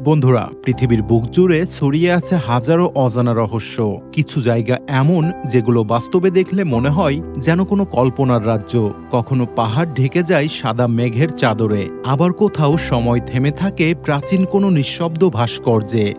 বন্ধুরা, পৃথিবীর বুক জুড়ে ছড়িয়ে আছে হাজারো অজানা রহস্য। কিছু জায়গা এমন যেগুলো বাস্তবে দেখলে মনে হয় যেন কোনো কল্পনার রাজ্য। কখনো পাহাড় ঢেকে যায় সাদা মেঘের চাদরে, আবার কোথাও সময় থেমে থাকে প্রাচীন কোনো নিঃশব্দ ভাস্কর্যে।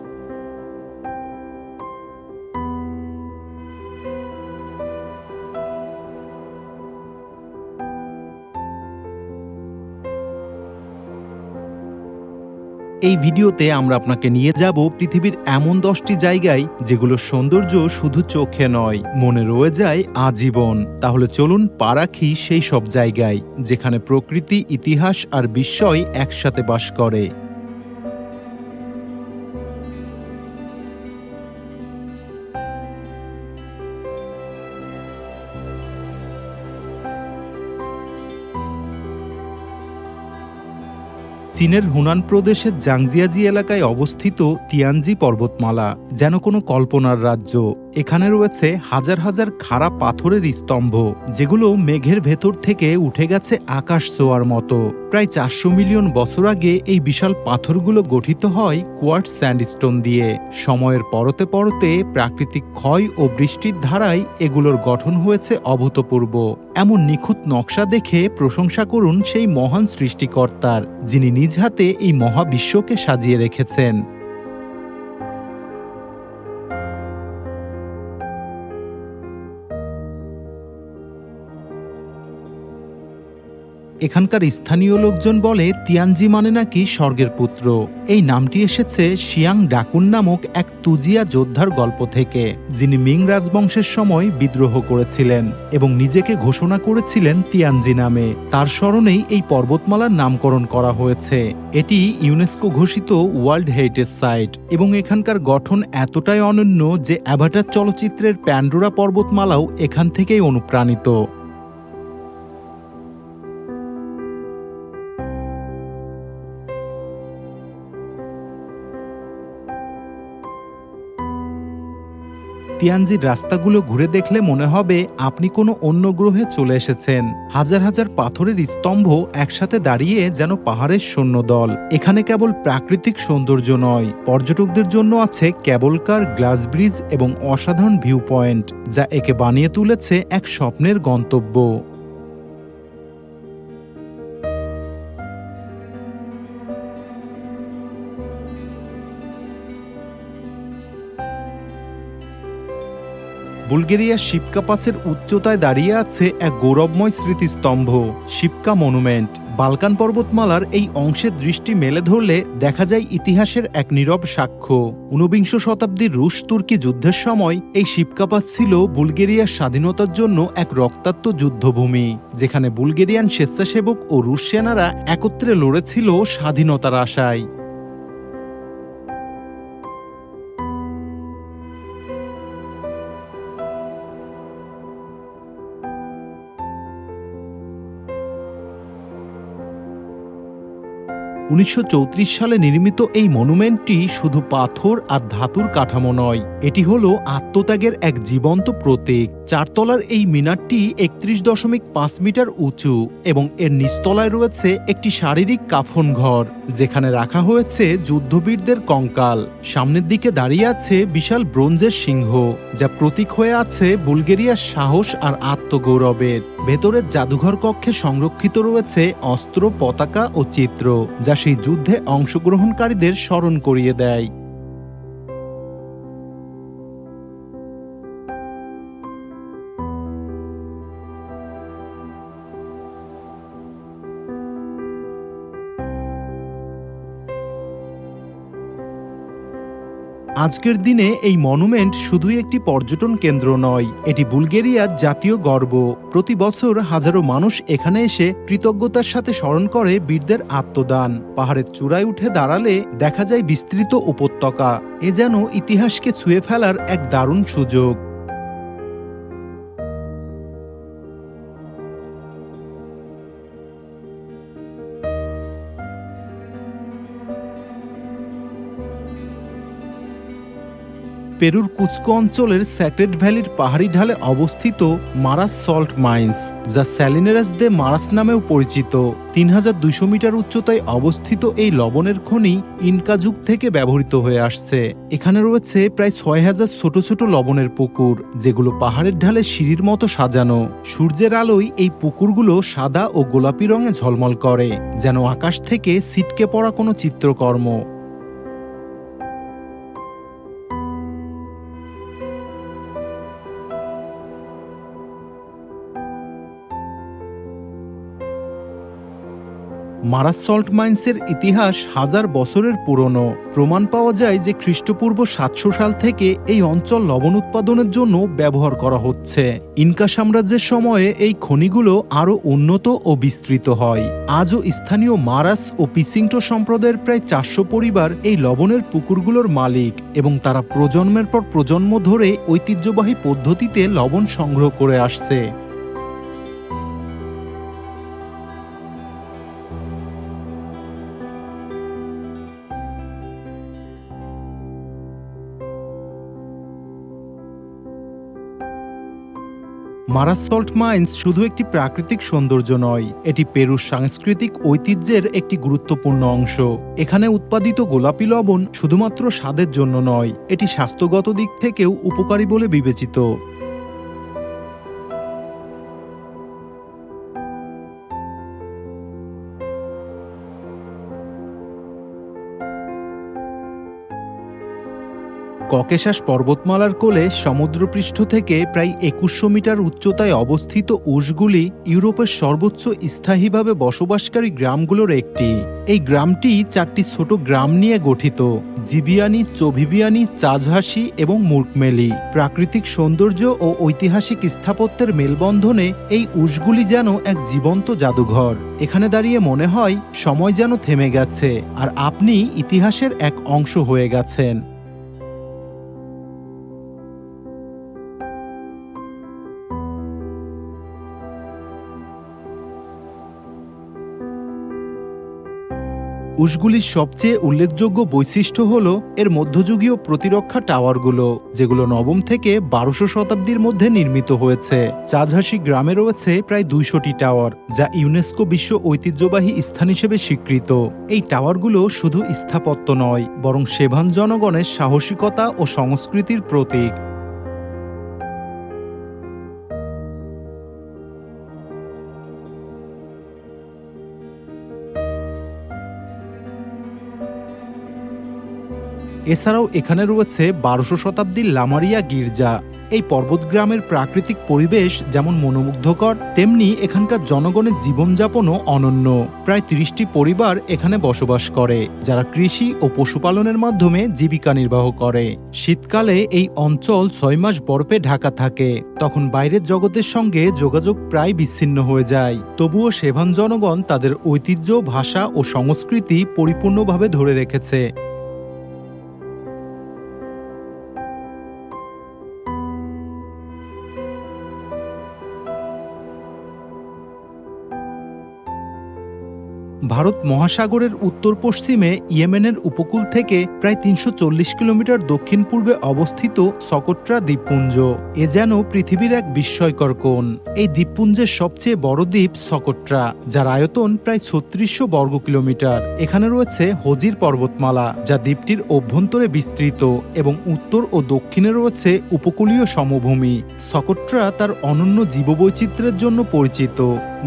এই ভিডিওতে আমরা আপনাকে নিয়ে যাব পৃথিবীর এমন দশটি জায়গায় যেগুলোর সৌন্দর্য শুধু চোখে নয়, মনে রয়ে যায় আজীবন। তাহলে চলুন পা রাখি সেই সব জায়গায়, যেখানে প্রকৃতি, ইতিহাস আর বিস্ময় একসাথে বাস করে। চীনের হুনান প্রদেশের জাংজিয়াজি এলাকায় অবস্থিত তিয়ানজি পর্বতমালা যেন কোনো কল্পনার রাজ্য। এখানে রয়েছে হাজার হাজার খাড়া পাথরের স্তম্ভ, যেগুলো মেঘের ভেতর থেকে উঠে গেছে আকাশ ছোঁয়ার মতো। প্রায় চারশো মিলিয়ন বছর আগে এই বিশাল পাথরগুলো গঠিত হয় কোয়ার্ট স্যান্ডস্টোন দিয়ে। সময়ের পরতে পরতে প্রাকৃতিক ক্ষয় ও বৃষ্টির ধারায় এগুলোর গঠন হয়েছে অভূতপূর্ব। এমন নিখুঁত নকশা দেখে প্রশংসা করুন সেই মহান সৃষ্টিকর্তার, যিনি নিজ হাতে এই মহাবিশ্বকে সাজিয়ে রেখেছেন। এখানকার স্থানীয় লোকজন বলে তিয়ানজি মানে নাকি স্বর্গের পুত্র। এই নামটি এসেছে শিয়াং ডাকুন নামক এক তুজিয়া যোদ্ধার গল্প থেকে, যিনি মিং রাজবংশের সময় বিদ্রোহ করেছিলেন এবং নিজেকে ঘোষণা করেছিলেন তিয়ানজি নামে। তার স্মরণেই এই পর্বতমালার নামকরণ করা হয়েছে। এটি ইউনেস্কো ঘোষিত ওয়ার্ল্ড হেরিটেজ সাইট এবং এখানকার গঠন এতটাই অনন্য যে অ্যাভাটার চলচ্চিত্রের প্যান্ডোরা পর্বতমালাও এখান থেকেই অনুপ্রাণিত। তিয়ানজির রাস্তাগুলো ঘুরে দেখলে মনে হবে আপনি কোনো অন্য গ্রহে চলে এসেছেন। হাজার হাজার পাথরের স্তম্ভ একসাথে দাঁড়িয়ে যেন পাহাড়ের সৈন্য দল এখানে কেবল প্রাকৃতিক সৌন্দর্য নয়, পর্যটকদের জন্য আছে কেবলকার গ্লাস ব্রিজ এবং অসাধারণ ভিউ পয়েন্ট যা একে বানিয়ে তুলেছে এক স্বপ্নের গন্তব্য। বুলগেরিয়ার শিবকা পাচের উচ্চতায় দাঁড়িয়ে আছে এক গৌরবময় স্মৃতিস্তম্ভ, শিবকা মনুমেন্ট। বালকান পর্বতমালার এই অংশের দৃষ্টি মেলে ধরলে দেখা যায় ইতিহাসের এক নীরব সাক্ষ্য। ঊনবিংশ শতাব্দীর রুশ তুর্কি যুদ্ধের সময় এই শিবকাপাত ছিল বুলগেরিয়ার স্বাধীনতার জন্য এক রক্তাক্ত যুদ্ধভূমি, যেখানে বুলগেরিয়ান স্বেচ্ছাসেবক ও রুশ সেনারা একত্রে লড়েছিল স্বাধীনতার আশায়। উনিশশো চৌত্রিশ সালে নির্মিত এই মনুমেন্টটি শুধু পাথর আর ধাতুর কাঠামো নয়, এটি হলো আত্মত্যাগের এক জীবন্ত প্রতীক। চারতলার এই মিনারটি একত্রিশ দশমিক পাঁচ মিটার উঁচু এবং এর নিচতলায় রয়েছে একটি শারীরিক কাফন ঘর, যেখানে রাখা হয়েছে যুদ্ধবীরদের কঙ্কাল। সামনের দিকে দাঁড়িয়ে আছে বিশাল ব্রোঞ্জের সিংহ, যা প্রতীক হয়ে আছে বুলগেরিয়ার সাহস আর আত্মগৌরবের। ভেতরের জাদুঘর কক্ষে সংরক্ষিত রয়েছে অস্ত্র, পতাকা ও চিত্র, যা সেই যুদ্ধে অংশগ্রহণকারীদের স্মরণ করিয়ে দেয়। আজকের দিনে এই মনুমেন্ট শুধুই একটি পর্যটন কেন্দ্র নয়, এটি বুলগেরিয়ার জাতীয় গর্ব। প্রতি বছর হাজারো মানুষ এখানে এসে কৃতজ্ঞতার সাথে স্মরণ করে বীরদের আত্মদান। পাহাড়ের চূড়ায় উঠে দাঁড়ালে দেখা যায় বিস্তৃত উপত্যকা। এ যেন ইতিহাসকে ছুঁয়ে ফেলার এক দারুণ সুযোগ। পেরুর কুচকো অঞ্চলের স্যাক্রেড ভ্যালির পাহাড়ি ঢালে অবস্থিত মারাস সল্ট মাইন্স, যা স্যালিনারাস দে মারাস নামেও পরিচিত। তিন হাজার দুইশো মিটার উচ্চতায় অবস্থিত এই লবণের খনি ইনকা যুগ থেকে ব্যবহৃত হয়ে আসছে। এখানে রয়েছে প্রায় ছয় হাজার ছোট ছোট লবণের পুকুর, যেগুলো পাহাড়ের ঢালে সিঁড়ির মতো সাজানো। সূর্যের আলোয় এই পুকুরগুলো সাদা ও গোলাপি রঙে ঝলমল করে, যেন আকাশ থেকে ছিটকে পড়া কোনো চিত্রকর্ম। মারাস সল্ট মাইন্সের ইতিহাস হাজার বছরের পুরনো। প্রমাণ পাওয়া যায় যে খ্রিস্টপূর্ব সাতশো সাল থেকে এই অঞ্চল লবণ উৎপাদনের জন্য ব্যবহার করা হচ্ছে। ইনকা সাম্রাজ্যের সময়ে এই খনিগুলো আরও উন্নত ও বিস্তৃত হয়। আজও স্থানীয় মারাস ও পিসিংটো সম্প্রদায়ের প্রায় চারশো পরিবার এই লবণের পুকুরগুলোর মালিক এবং তারা প্রজন্মের পর প্রজন্ম ধরে ঐতিহ্যবাহী পদ্ধতিতে লবণ সংগ্রহ করে আসছে। মারাস সল্ট মাইন্স শুধু একটি প্রাকৃতিক সৌন্দর্য নয়, এটি পেরুর সাংস্কৃতিক ঐতিহ্যের একটি গুরুত্বপূর্ণ অংশ। এখানে উৎপাদিত গোলাপি লবণ শুধুমাত্র স্বাদের জন্য নয়, এটি স্বাস্থ্যগত দিক থেকেও উপকারী বলে বিবেচিত। ককেশাস পর্বতমালার কোলে সমুদ্রপৃষ্ঠ থেকে প্রায় একুশশো মিটার উচ্চতায় অবস্থিত উসগুলি ইউরোপের সর্বোচ্চ স্থায়ীভাবে বসবাসকারী গ্রামগুলোর একটি। এই গ্রামটি চারটি ছোট গ্রাম নিয়ে গঠিত। জিবিয়ানি, চভিবিয়ানি চাজহাসি এবং মুর্কমেলি। প্রাকৃতিক সৌন্দর্য ও ঐতিহাসিক স্থাপত্যের মেলবন্ধনে এই উসগুলি যেন এক জীবন্ত জাদুঘর। এখানে দাঁড়িয়ে মনে হয়, সময় যেন থেমে গেছে, আর আপনি ইতিহাসের এক অংশ হয়ে গেছেন। উসগুলির সবচেয়ে উল্লেখযোগ্য বৈশিষ্ট্য হল এর মধ্যযুগীয় প্রতিরক্ষা টাওয়ারগুলো, যেগুলো নবম থেকে বারোশো শতাব্দীর মধ্যে নির্মিত হয়েছে। চাজহাসি গ্রামে রয়েছে প্রায় দুইশোটি টাওয়ার, যা ইউনেস্কো বিশ্ব ঐতিহ্যবাহী স্থান হিসেবে স্বীকৃত। এই টাওয়ারগুলো শুধু স্থাপত্য নয়, বরং সেভান জনগণের সাহসিকতা ও সংস্কৃতির প্রতীক। এছাড়াও এখানে রয়েছে বারোশো শতাব্দীর লামারিয়া গির্জা। এই পর্বত গ্রামের প্রাকৃতিক পরিবেশ যেমন মনোমুগ্ধকর, তেমনি এখানকার জনগণের জীবনযাপনও অনন্য। প্রায় তিরিশটি পরিবার এখানে বসবাস করে, যারা কৃষি ও পশুপালনের মাধ্যমে জীবিকা নির্বাহ করে। শীতকালে এই অঞ্চল ছয় মাস বরফে ঢাকা থাকে, তখন বাইরের জগতের সঙ্গে যোগাযোগ প্রায় বিচ্ছিন্ন হয়ে যায়। তবুও সেভান জনগণ তাদের ঐতিহ্য, ভাষা ও সংস্কৃতি পরিপূর্ণভাবে ধরে রেখেছে। ভারত মহাসাগরের উত্তর পশ্চিমে ইয়েমেনের উপকূল থেকে প্রায় তিনশো চল্লিশ কিলোমিটার দক্ষিণ পূর্বে অবস্থিত সকট্রা দ্বীপপুঞ্জ। এ যেন পৃথিবীর এক বিস্ময়কর কোণ। এই দ্বীপপুঞ্জের সবচেয়ে বড় দ্বীপ সকট্রা, যার আয়তন প্রায় ছত্রিশশো বর্গ কিলোমিটার। এখানে রয়েছে হজির পর্বতমালা, যা দ্বীপটির অভ্যন্তরে বিস্তৃত এবং উত্তর ও দক্ষিণে রয়েছে উপকূলীয় সমভূমি। সকট্রা তার অনন্য জীববৈচিত্র্যের জন্য পরিচিত।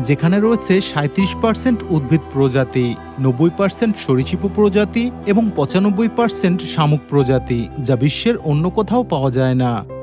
যেখানে রয়েছে সাঁত্রিশ পার্সেন্ট উদ্ভিদ প্রজাতি, নব্বই পার্সেন্ট সরিচিপ প্রজাতি এবং পঁচানব্বই পার্সেন্ট শামুক প্রজাতি, যা বিশ্বের অন্য কোথাও পাওয়া যায় না।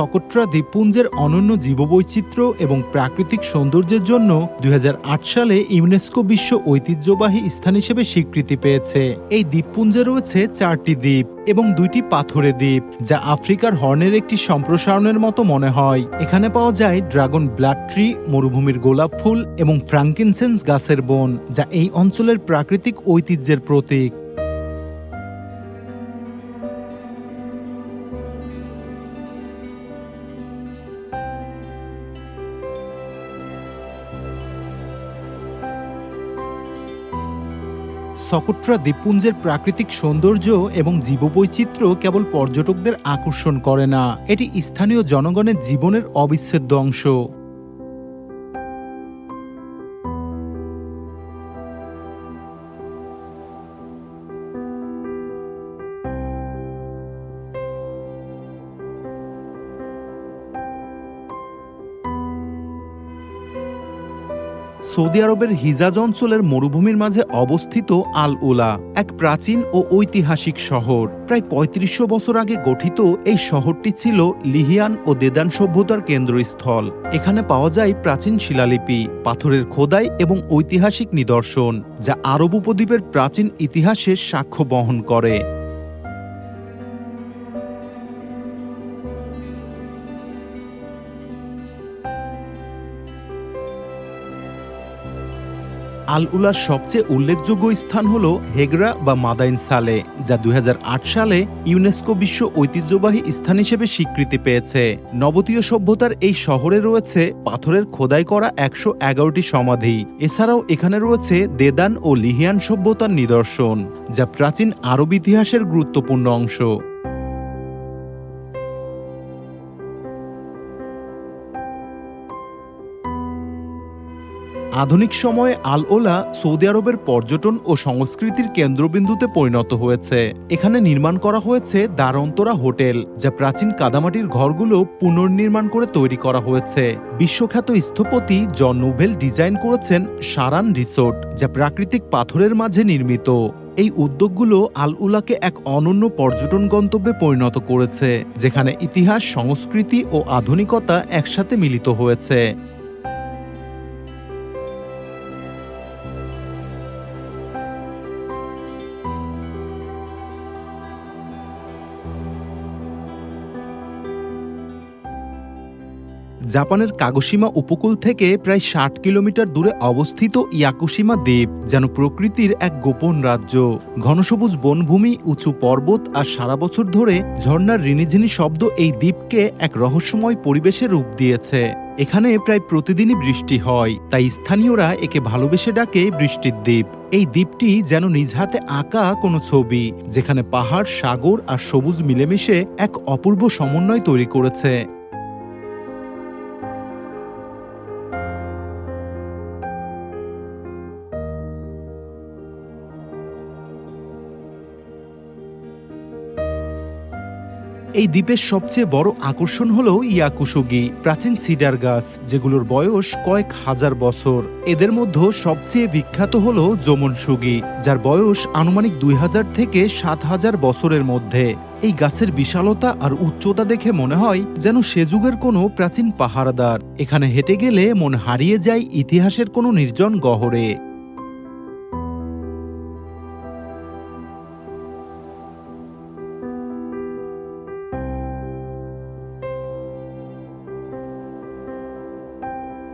সকট্রা দ্বীপপুঞ্জের অনন্য জীববৈচিত্র্য এবং প্রাকৃতিক সৌন্দর্যের জন্য দু হাজার আট সালে ইউনেস্কো বিশ্ব ঐতিহ্যবাহী স্থান হিসেবে স্বীকৃতি পেয়েছে। এই দ্বীপপুঞ্জে রয়েছে চারটি দ্বীপ এবং দুইটি পাথরে দ্বীপ, যা আফ্রিকার হর্নের একটি সম্প্রসারণের মতো মনে হয়। এখানে পাওয়া যায় ড্রাগন ব্লাড ট্রি, মরুভূমির গোলাপ ফুল এবং ফ্রাঙ্কিনসেন্স গাছের বন, যা এই অঞ্চলের প্রাকৃতিক ঐতিহ্যের প্রতীক। সকট্রা দ্বীপপুঞ্জের প্রাকৃতিক সৌন্দর্য এবং জীববৈচিত্র্য কেবল পর্যটকদের আকর্ষণ করে না, এটি স্থানীয় জনগণের জীবনের অবিচ্ছেদ্য অংশ। সৌদি আরবের হিজাজ অঞ্চলের মরুভূমির মাঝে অবস্থিত আল উলা এক প্রাচীন ও ঐতিহাসিক শহর। প্রায় পঁয়ত্রিশশো বছর আগে গঠিত এই শহরটি ছিল লিহিয়ান ও দেদান সভ্যতার কেন্দ্রস্থল। এখানে পাওয়া যায় প্রাচীন শিলালিপি, পাথরের খোদাই এবং ঐতিহাসিক নিদর্শন, যা আরব উপদ্বীপের প্রাচীন ইতিহাসের সাক্ষ্য বহন করে। আল উলার সবচেয়ে উল্লেখযোগ্য স্থান হল হেগরা বা মাদাইন সালে, যা দু হাজার আট সালে ইউনেস্কো বিশ্ব ঐতিহ্যবাহী স্থান হিসেবে স্বীকৃতি পেয়েছে। নবতীয় সভ্যতার এই শহরে রয়েছে পাথরের খোদাই করা একশো এগারোটি সমাধি। এছাড়াও এখানে রয়েছে দেদান ও লিহিয়ান সভ্যতার নিদর্শন, যা প্রাচীন আরব ইতিহাসের গুরুত্বপূর্ণ অংশ। আধুনিক সময়ে আল ওলা সৌদি আরবের পর্যটন ও সংস্কৃতির কেন্দ্রবিন্দুতে পরিণত হয়েছে। এখানে নির্মাণ করা হয়েছে দারন্তরা হোটেল, যা প্রাচীন কাদামাটির ঘরগুলো পুনর্নির্মাণ করে তৈরি করা হয়েছে। বিশ্বখ্যাত স্থপতি জন নোভেল ডিজাইন করেছেন সারান রিসোর্ট, যা প্রাকৃতিক পাথরের মাঝে নির্মিত। এই উদ্যোগগুলো আল উলাকে এক অনন্য পর্যটন গন্তব্যে পরিণত করেছে, যেখানে ইতিহাস, সংস্কৃতি ও আধুনিকতা একসাথে মিলিত হয়েছে। জাপানের কাগোশিমা উপকূল থেকে প্রায় ষাট কিলোমিটার দূরে অবস্থিত ইয়াকুশিমা দ্বীপ, যেন প্রকৃতির এক গোপন রাজ্য। ঘনসবুজ বনভূমি, উঁচু পর্বত আর সারা বছর ধরে ঝর্ণার রিনিঝিনি শব্দ এই দ্বীপকে এক রহস্যময় পরিবেশে রূপ দিয়েছে। এখানে প্রায় প্রতিদিনই বৃষ্টি হয়, তাই স্থানীয়রা একে ভালোবেসে ডাকে বৃষ্টির দ্বীপ। এই দ্বীপটি যেন নিজ হাতে আঁকা কোনো ছবি, যেখানে পাহাড়, সাগর আর সবুজ মিলেমিশে এক অপূর্ব সমন্বয় তৈরি করেছে। এই দ্বীপের সবচেয়ে বড় আকর্ষণ হল ইয়াকুসুগি, প্রাচীন সিডার গাছ, যেগুলোর বয়স কয়েক হাজার বছর। এদের মধ্যে সবচেয়ে বিখ্যাত হল যমনসুগি, যার বয়স আনুমানিক দুই হাজার থেকে সাত হাজার বছরের মধ্যে। এই গাছের বিশালতা আর উচ্চতা দেখে মনে হয় যেন সে যুগের কোনো প্রাচীন পাহারাদার। এখানে হেঁটে গেলে মন হারিয়ে যায় ইতিহাসের কোনো নির্জন গহরে।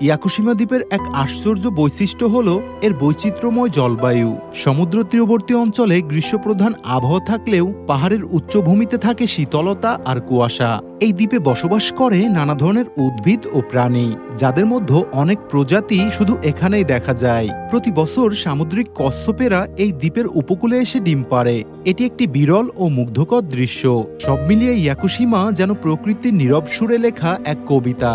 ইয়াকুশিমা দ্বীপের এক আশ্চর্য বৈশিষ্ট্য হল এর বৈচিত্র্যময় জলবায়ু। সমুদ্র তীরবর্তী অঞ্চলে গ্রীষ্মপ্রধান আবহাওয়া থাকলেও পাহাড়ের উচ্চভূমিতে থাকে শীতলতা আর কুয়াশা। এই দ্বীপে বসবাস করে নানা ধরনের উদ্ভিদ ও প্রাণী, যাদের মধ্যে অনেক প্রজাতি শুধু এখানেই দেখা যায়। প্রতি বছর সামুদ্রিক কচ্ছপেরা এই দ্বীপের উপকূলে এসে ডিম পাড়ে। এটি একটি বিরল ও মুগ্ধকর দৃশ্য। সব মিলিয়ে ইয়াকুশিমা যেন প্রকৃতির নীরব সুরে লেখা এক কবিতা।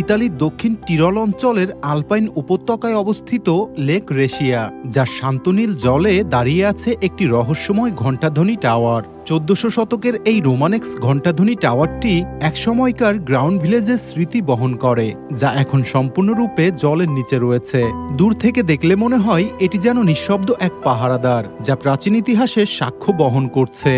ইতালির দক্ষিণ টিরল অঞ্চলের আলপাইন উপত্যকায় অবস্থিত লেক রেশিয়া যার শান্তনীল জলে দাঁড়িয়ে আছে একটি রহস্যময় ঘণ্টাধ্বনি টাওয়ার। চোদ্দশো শতকের এই রোমানেক্স ঘণ্টাধ্বনি টাওয়ারটি একসময়কার গ্রাউন্ড ভিলেজের স্মৃতি বহন করে, যা এখন সম্পূর্ণরূপে জলের নিচে রয়েছে। দূর থেকে দেখলে মনে হয় এটি যেন নিঃশব্দ এক পাহারাদার, যা প্রাচীন ইতিহাসের সাক্ষ্য বহন করছে।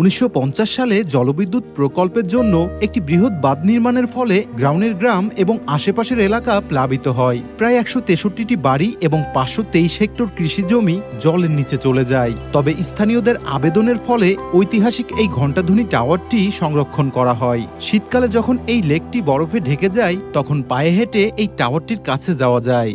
উনিশশো পঞ্চাশ সালে জলবিদ্যুৎ প্রকল্পের জন্য একটি বৃহৎ বাঁধ নির্মাণের ফলে গ্রাউনের গ্রাম এবং আশেপাশের এলাকা প্লাবিত হয়। প্রায় একশো তেষট্টিটি বাড়ি এবং পাঁচশো তেইশ হেক্টর কৃষি জমি জলের নিচে চলে যায়। তবে স্থানীয়দের আবেদনের ফলে ঐতিহাসিক এই ঘণ্টাধ্বনি টাওয়ারটি সংরক্ষণ করা হয়। শীতকালে যখন এই লেকটি বরফে ঢেকে যায়, তখন পায়ে হেঁটে এই টাওয়ারটির কাছে যাওয়া যায়।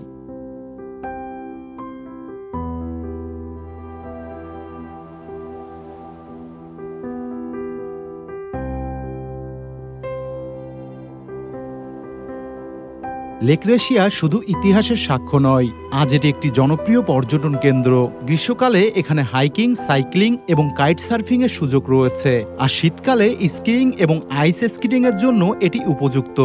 লেক রেশিয়া শুধু ইতিহাসের সাক্ষ্য নয়, আজ এটি একটি জনপ্রিয় পর্যটন কেন্দ্র। গ্রীষ্মকালে এখানে হাইকিং, সাইক্লিং এবং কাইট সার্ফিং এর সুযোগ রয়েছে। আর শীতকালে স্কিইং এবং আইস স্কিটিং এর জন্য এটি উপযুক্ত।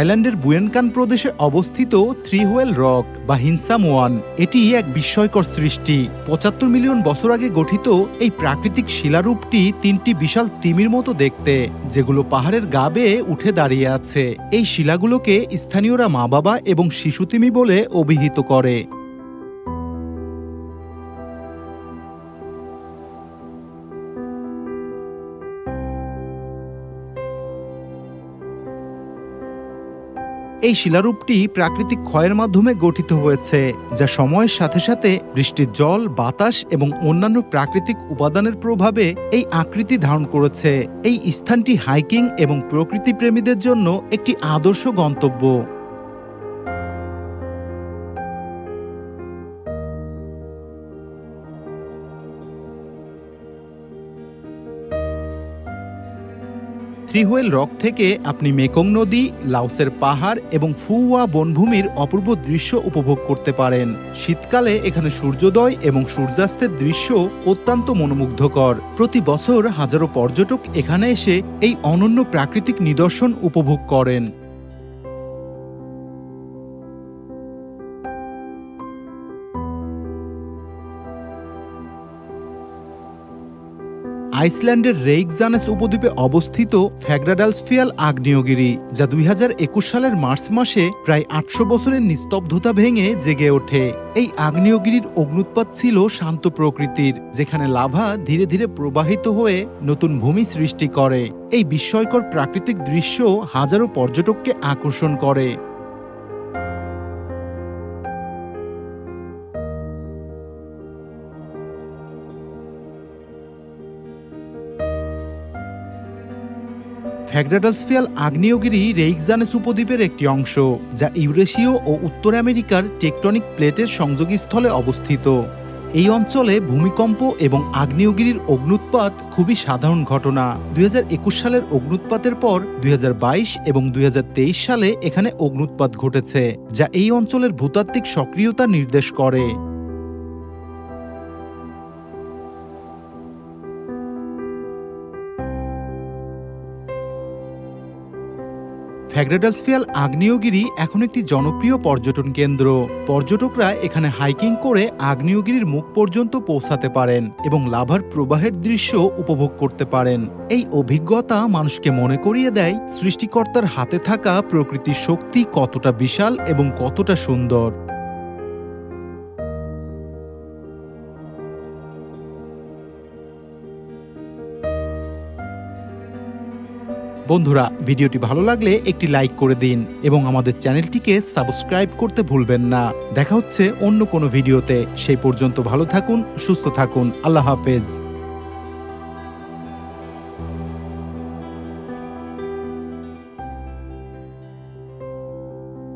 থাইল্যান্ডের বুয়েনকান প্রদেশে অবস্থিত থ্রি হোয়েল রক বা হিনসাম ওয়ান এটি এক বিস্ময়কর সৃষ্টি। পঁচাত্তর মিলিয়ন বছর আগে গঠিত এই প্রাকৃতিক শিলারূপটি তিনটি বিশাল তিমির মতো দেখতে, যেগুলো পাহাড়ের গা বেয়ে উঠে দাঁড়িয়ে আছে। এই শিলাগুলোকে স্থানীয়রা মা বাবা এবং শিশু তিমি বলে অভিহিত করে। এই শিলারূপটি প্রাকৃতিক ক্ষয়ের মাধ্যমে গঠিত হয়েছে, যা সময়ের সাথে সাথে বৃষ্টির জল, বাতাস এবং অন্যান্য প্রাকৃতিক উপাদানের প্রভাবে এই আকৃতি ধারণ করেছে। এই স্থানটি হাইকিং এবং প্রকৃতিপ্রেমীদের জন্য একটি আদর্শ গন্তব্য। থ্রিহুয়েল রক থেকে আপনি মেকং নদী লাউসের পাহাড় এবং ফুয়া বনভূমির অপূর্ব দৃশ্য উপভোগ করতে পারেন। শীতকালে এখানে সূর্যোদয় এবং সূর্যাস্তের দৃশ্য অত্যন্ত মনোমুগ্ধকর। প্রতি বছর হাজারো পর্যটক এখানে এসে এই অনন্য প্রাকৃতিক নিদর্শন উপভোগ করেন। আইসল্যান্ডের রেইকজানেস উপদ্বীপে অবস্থিত ফ্যাগ্রাডালসফিয়াল আগ্নেয়গিরি, যা দুই হাজার একুশ সালের মার্চ মাসে প্রায় আটশো বছরের নিস্তব্ধতা ভেঙে জেগে ওঠে। এই আগ্নেয়গিরির অগ্নুৎপাত ছিল শান্ত প্রকৃতির, যেখানে লাভা ধীরে ধীরে প্রবাহিত হয়ে নতুন ভূমি সৃষ্টি করে। এই বিস্ময়কর প্রাকৃতিক দৃশ্য হাজারো পর্যটককে আকর্ষণ করে। ফ্যাগ্রাডালসফিয়াল আগ্নেয়গিরি রেইকজানেস উপদ্বীপের একটি অংশ, যা ইউরেশীয় ও উত্তর আমেরিকার টেকটনিক প্লেটের সংযোগস্থলে অবস্থিত। এই অঞ্চলে ভূমিকম্প এবং আগ্নেয়গিরির অগ্নুৎপাত খুবই সাধারণ ঘটনা। দুই হাজার একুশ সালের অগ্নুৎপাতের পর দুই হাজার বাইশ এবং দুই হাজার তেইশ সালে এখানে অগ্নুৎপাত ঘটেছে, যা এই অঞ্চলের ভূতাত্ত্বিক সক্রিয়তা নির্দেশ করে। ফ্যাগ্রাডালসফিয়াল আগ্নেয়গিরি এখন একটি জনপ্রিয় পর্যটন কেন্দ্র। পর্যটকরা এখানে হাইকিং করে আগ্নেয়গিরির মুখ পর্যন্ত পৌঁছাতে পারেন এবং লাভার প্রবাহের দৃশ্য উপভোগ করতে পারেন। এই অভিজ্ঞতা মানুষকে মনে করিয়ে দেয় সৃষ্টিকর্তার হাতে থাকা প্রকৃতির শক্তি কতটা বিশাল এবং কতটা সুন্দর। বন্ধুরা, ভিডিওটি ভালো লাগলে একটি লাইক করে দিন এবং আমাদের চ্যানেলটিকে সাবস্ক্রাইব করতে ভুলবেন না। দেখা হচ্ছে অন্য কোনো ভিডিওতে। সেই পর্যন্ত ভালো থাকুন, সুস্থ থাকুন। আল্লাহ হাফেজ।